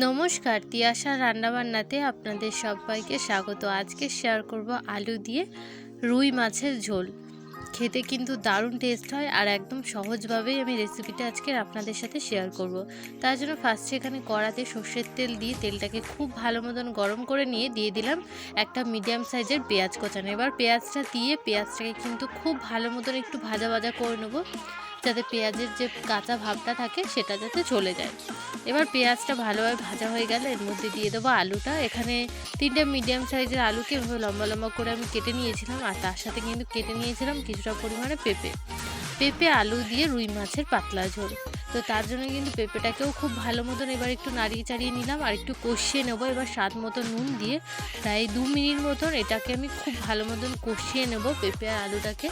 নমস্কার, তিয়াশা রান্নাবান্নাতে আপনাদের সবাইকে স্বাগত। আজকে শেয়ার করব আলু দিয়ে রুই মাছের ঝোল। খেতে কিন্তু দারুণ টেস্ট হয় আর একদম সহজভাবেই আমি রেসিপিটা আজকে আপনাদের সাথে শেয়ার করব। তার জন্য ফার্স্ট এখানে কড়াতে সর্ষের তেল দিয়ে তেলটাকে খুব ভালো মতন গরম করে নিয়ে দিয়ে দিলাম একটা মিডিয়াম সাইজের পেঁয়াজ কোচানো। এবার পেঁয়াজটা দিয়ে পেঁয়াজটাকে কিন্তু খুব ভালো মতন একটু ভাজা ভাজা করে নেব, যাতে পেঁয়াজের যে কাঁচা ভাবটা থাকে সেটা যাতে চলে যায়। এবার পেঁয়াজটা ভালোভাবে ভাজা হয়ে গেলে এর মধ্যে দিয়ে দেবো আলুটা। এখানে তিনটে মিডিয়াম সাইজের আলুকে এভাবে লম্বা লম্বা করে আমি কেটে নিয়েছিলাম, আর তার সাথে কিন্তু কেটে নিয়েছিলাম কিছুটা পরিমাণে পেঁপে। পেঁপে, আলু দিয়ে রুই মাছের পাতলা ঝোল। তো তার জন্য কিন্তু পেঁপেটাকেও খুব ভালো মতন এবার একটু নাড়িয়ে চাড়িয়ে নিলাম, আর একটু কষিয়ে নেব। এবার স্বাদ মতো নুন দিয়ে প্রায় দু মিনিট মতন এটাকে আমি খুব ভালো মতন কষিয়ে নেব পেঁপে আর আলুটাকে।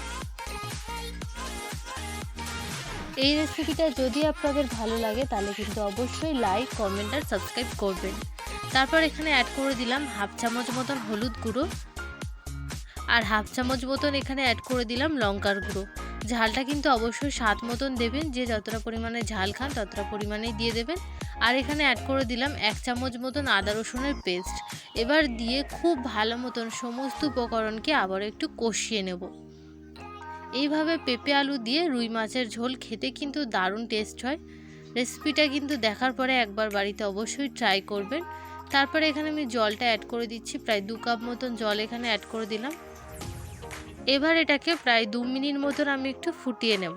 এই রেসিপিটা যদি আপনাদের ভালো লাগে, তাহলে কিন্তু অবশ্যই লাইক কমেন্ট আর সাবস্ক্রাইব করবেন। তারপর এখানে অ্যাড করে দিলাম হাফ চামচ মতন হলুদ গুঁড়ো আর হাফ চামচ মতন এখানে অ্যাড করে দিলাম লঙ্কার গুঁড়ো। ঝালটা কিন্তু অবশ্যই স্বাদ মতন দেবেন, যে যতটা পরিমাণে ঝাল খান ততটা পরিমাণেই দিয়ে দেবেন। আর এখানে অ্যাড করে দিলাম এক চামচ মতন আদা রসুনের পেস্ট এবার দিয়ে খুব ভালো মতন সমস্ত উপকরণকে আবার একটু কষিয়ে নেব। এইভাবে পেঁপে আলু দিয়ে রুই মাছের ঝোল খেতে কিন্তু দারুণ টেস্ট হয়। রেসিপিটা কিন্তু দেখার পরে একবার বাড়িতে অবশ্যই ট্রাই করবেন। তারপরে এখানে আমি জলটা অ্যাড করে দিচ্ছি, প্রায় দু কাপ মতন জল এখানে অ্যাড করে দিলাম। এবার এটাকে প্রায় দু মিনিট মতন আমি একটু ফুটিয়ে নেব।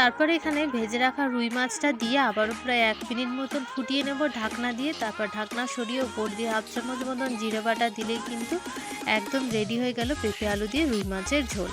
তারপরে এখানে ভেজে রাখা রুই মাছটা দিয়ে আবারও প্রায় এক মিনিট মতন ফুটিয়ে নেব ঢাকনা দিয়ে। তারপর ঢাকনা সরিয়ে ওপর দিয়ে হাফ চামচ মতন জিরে বাটা দিলেই কিন্তু একদম রেডি হয়ে গেল পেঁপে আলু দিয়ে রুই মাছের ঝোল।